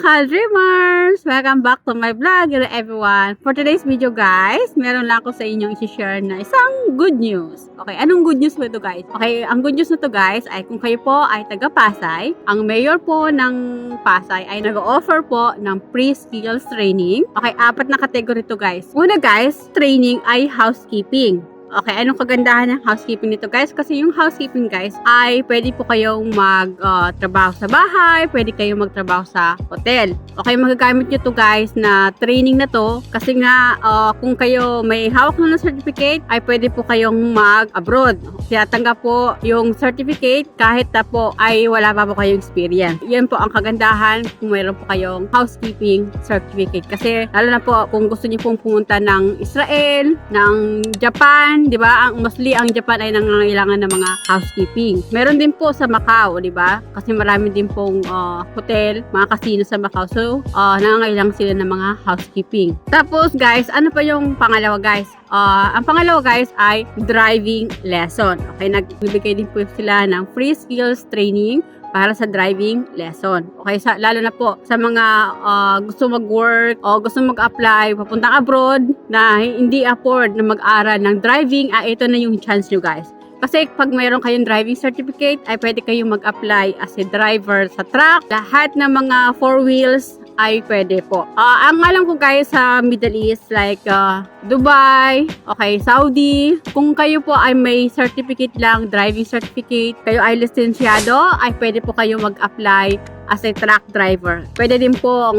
ka-dreamers! Welcome back to my vlog, hello everyone. For today's video guys, meron lang ako sa inyong isi-share na isang good news. Okay, anong good news po ito guys? Okay, ang good news na to guys ay kung kayo po ay taga Pasay, ang mayor po ng Pasay ay nag-offer po ng free skills training. Okay, apat na category to guys. Una guys, training ay housekeeping. Okay, anong kagandahan ng housekeeping nito guys? Kasi yung housekeeping guys ay pwede po kayong magtrabaho sa bahay, pwede kayong magtrabaho sa hotel. Okay, magagamit nyo to guys na training na to kasi nga ah, kung kayo may hawak na ng certificate ay pwede po kayong mag-abroad. Tinatanggap po yung certificate kahit na po ay wala pa po kayong experience. Yan po ang kagandahan kung mayroon po kayong housekeeping certificate. Kasi lalo na po kung gusto niyo pong pumunta ng Israel, ng Japan, di ba? Ang mostly ang Japan ay nangangailangan ng mga housekeeping. Meron din po sa Macau, di ba? Kasi marami din pong ah, hotel, mga casino sa Macau. So, ah, nangangailangan sila ng mga housekeeping. Tapos guys, ano pa yung pangalawa guys? Ah, ang pangalawa guys ay driving lesson. Okay, nagbibigay din po sila ng free skills training para sa driving lesson. Okay, sa, lalo na po sa mga ah, gusto mag-work o gusto mag-apply papuntang abroad na hindi afford na mag-aral ng driving, ah, ito na yung chance nyo guys. Kasi pag mayroon kayong driving certificate, ay pwede kayong mag-apply as a driver sa truck. Lahat ng mga four wheels ay pwede po. Ah, ang alam ko guys sa Middle East like ah, Dubai, okay, Saudi, kung kayo po ay may certificate lang, driving certificate, kayo ay lisensyado, ay pwede po kayo mag-apply as a truck driver. Pwede din po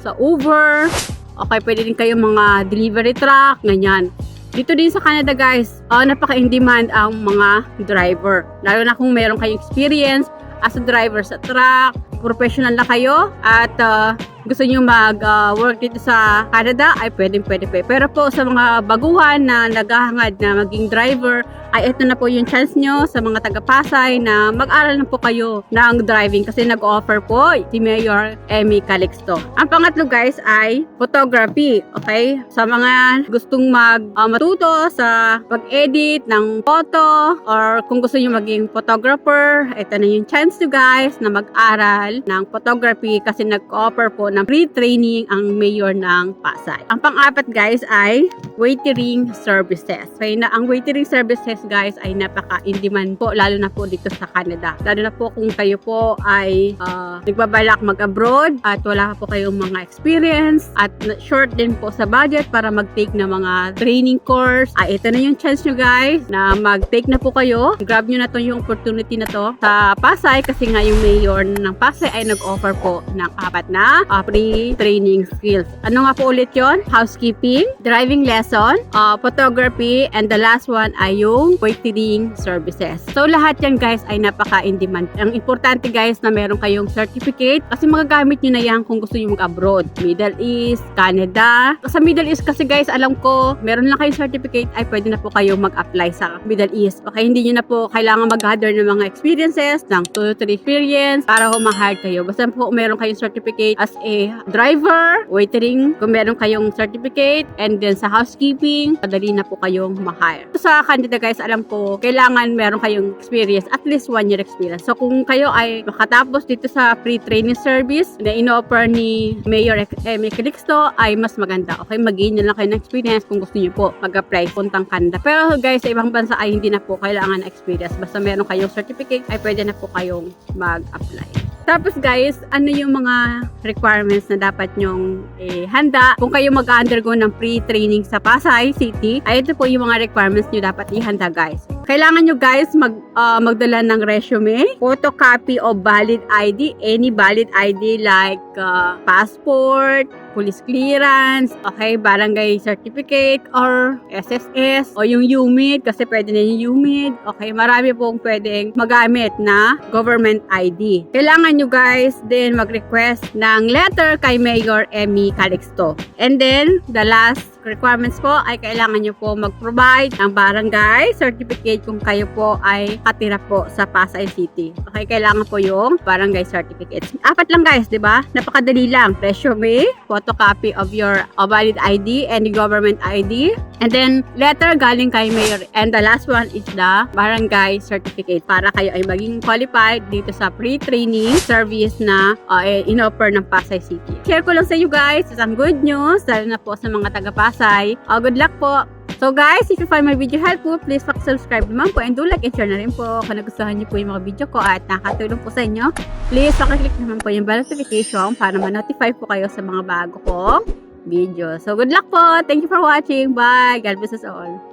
sa Uber, okay, pwede din kayo mga delivery truck, ganyan. Dito din sa Canada guys, uh, napaka-in-demand ang mga driver. Lalo na kung meron kayong experience as a driver sa truck, professional na kayo at uh, gusto nyo mag-work dito sa Canada, ay pwedeng pwede pa. Pero po sa mga baguhan na naghahangad na maging driver, ay ito na po yung chance nyo sa mga taga-Pasay na mag-aral na po kayo ng driving kasi nag-offer po si Mayor Emmy Calixto. Ang pangatlo guys ay photography. Okay? Sa mga gustong mag uh, matuto sa pag-edit ng photo or kung gusto nyo maging photographer, ito na yung chance nyo guys na mag-aral ng photography kasi nag-offer po ng free training ang mayor ng Pasay. Ang pang-apat guys ay waitering services. Okay na ang waitering services guys ay napaka-in-demand po lalo na po dito sa Canada. Lalo na po kung kayo po ay ah, nagbabalak mag-abroad at wala po kayong mga experience at short din po sa budget para mag-take ng mga training course. Ay, ito na yung chance nyo guys na mag-take na po kayo. Grab nyo na to yung opportunity na to sa Pasay kasi nga yung mayor ng Pasay ay nag-offer po ng apat na ah, free training skills. Ano nga po ulit yon? Housekeeping, driving lesson, ah, photography, and the last one ay yung waitering services. So lahat yan guys ay napaka-in-demand. Ang importante guys na meron kayong certificate kasi magagamit nyo na yan kung gusto nyo mag-abroad. Middle East, Canada. Sa Middle East kasi guys, alam ko, meron lang kayong certificate ay pwede na po kayo mag-apply sa Middle East. Okay, hindi nyo na po kailangan mag-gather ng mga experiences, ng 2 to 3 experience para humahire kayo. Basta po meron kayong certificate as a driver, waitering, kung meron kayong certificate, and then sa housekeeping, padali na po kayong ma-hire. Sa Canada guys, alam ko, kailangan meron kayong experience, at least one year experience. So kung kayo ay makatapos dito sa free training service na ino-offer ni Mayor Amy Calixto, ay mas maganda. Okay, mag-gain lang kayo ng experience kung gusto niyo po mag-apply puntang Canada. Pero guys, sa ibang bansa ay hindi na po kailangan ng experience. Basta meron kayong certificate, ay pwede na po kayong mag-apply. Tapos guys, ano yung mga requirements na dapat nyong eh, handa kung kayo mag-undergo ng pre-training sa Pasay City? Ay ito po yung mga requirements nyo dapat ihanda guys. Kailangan nyo guys mag, ah, magdala ng resume, photocopy of valid ID, any valid ID like ah, passport, police clearance, okay, barangay certificate, or SSS, o yung UMID, kasi pwede na yung UMID, okay, marami pong pwedeng magamit na government ID. Kailangan nyo guys din mag-request ng letter kay Mayor Emmy Calixto. And then, the last requirements po ay kailangan nyo po mag-provide ng barangay certificate kung kayo po ay katira po sa Pasay City. Okay, kailangan po yung barangay certificates. Apat lang guys, di ba? Napakadali lang. Resume, photocopy of your valid ID, any government ID, and then letter galing kay mayor. And the last one is the barangay certificate para kayo ay maging qualified dito sa pre-training service na uh, in-offer ng Pasay City. Share ko lang sa inyo guys isang good news, lalo na po sa mga taga-Pasay. Uh, good luck po! So guys, if you find my video helpful, please subscribe naman po and do like and share na rin po kung nagustuhan niyo po yung mga video ko at nakatulong po sa inyo. Please, pakiclick naman po yung bell notification para ma-notify po kayo sa mga bago kong video. So good luck po! Thank you for watching! Bye! God bless us all!